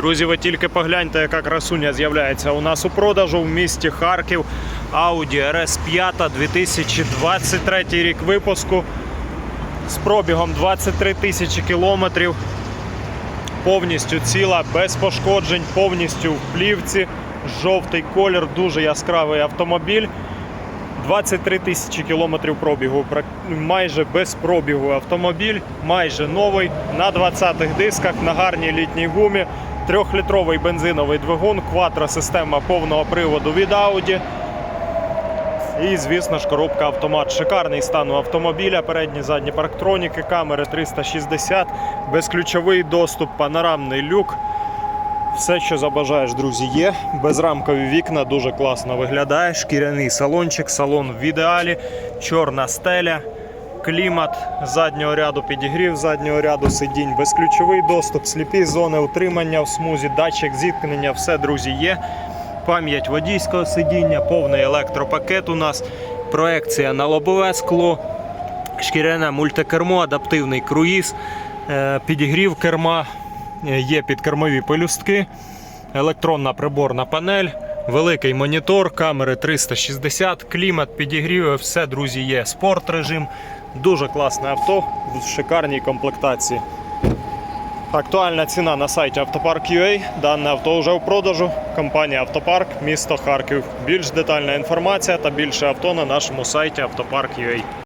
Друзі, ви тільки погляньте, яка красуня з'являється у нас у продажу в місті Харків. Audi RS5 2023 рік випуску з пробігом 23 тисячі кілометрів. Повністю ціла, без пошкоджень, повністю в плівці. Жовтий колір, дуже яскравий автомобіль. 23 тисячі кілометрів пробігу, майже без пробігу автомобіль, майже новий, на 20-х дисках, на гарній літній гумі, трьохлітровий бензиновий двигун, квадросистема повного приводу від Audi. І, звісно ж, коробка автомат. Шикарний стан у автомобіля, передні задні парктроніки, камери 360, безключовий доступ, панорамний люк. Все, що забажаєш, друзі, є. Безрамкові вікна дуже класно виглядає. Шкіряний салончик, салон в ідеалі, чорна стеля, клімат заднього ряду, підігрів заднього ряду сидінь, безключовий доступ, сліпі зони утримання в смузі, датчик зіткнення, все, друзі, є. Пам'ять водійського сидіння, повний електропакет у нас, проекція на лобове скло, шкіряне мультикермо, адаптивний круїз, е, підігрів керма, е, є підкермові пелюстки, електронна приборна панель, великий монітор, камери 360, клімат, підігрів, все, друзі, є. Спорт режим. Дуже класне авто в шикарній комплектації. Актуальна ціна на сайті Автопарк.ua. Дане авто вже у продажу. Компанія Автопарк, місто Харків. Більш детальна інформація та більше авто на нашому сайті Автопарк.ua.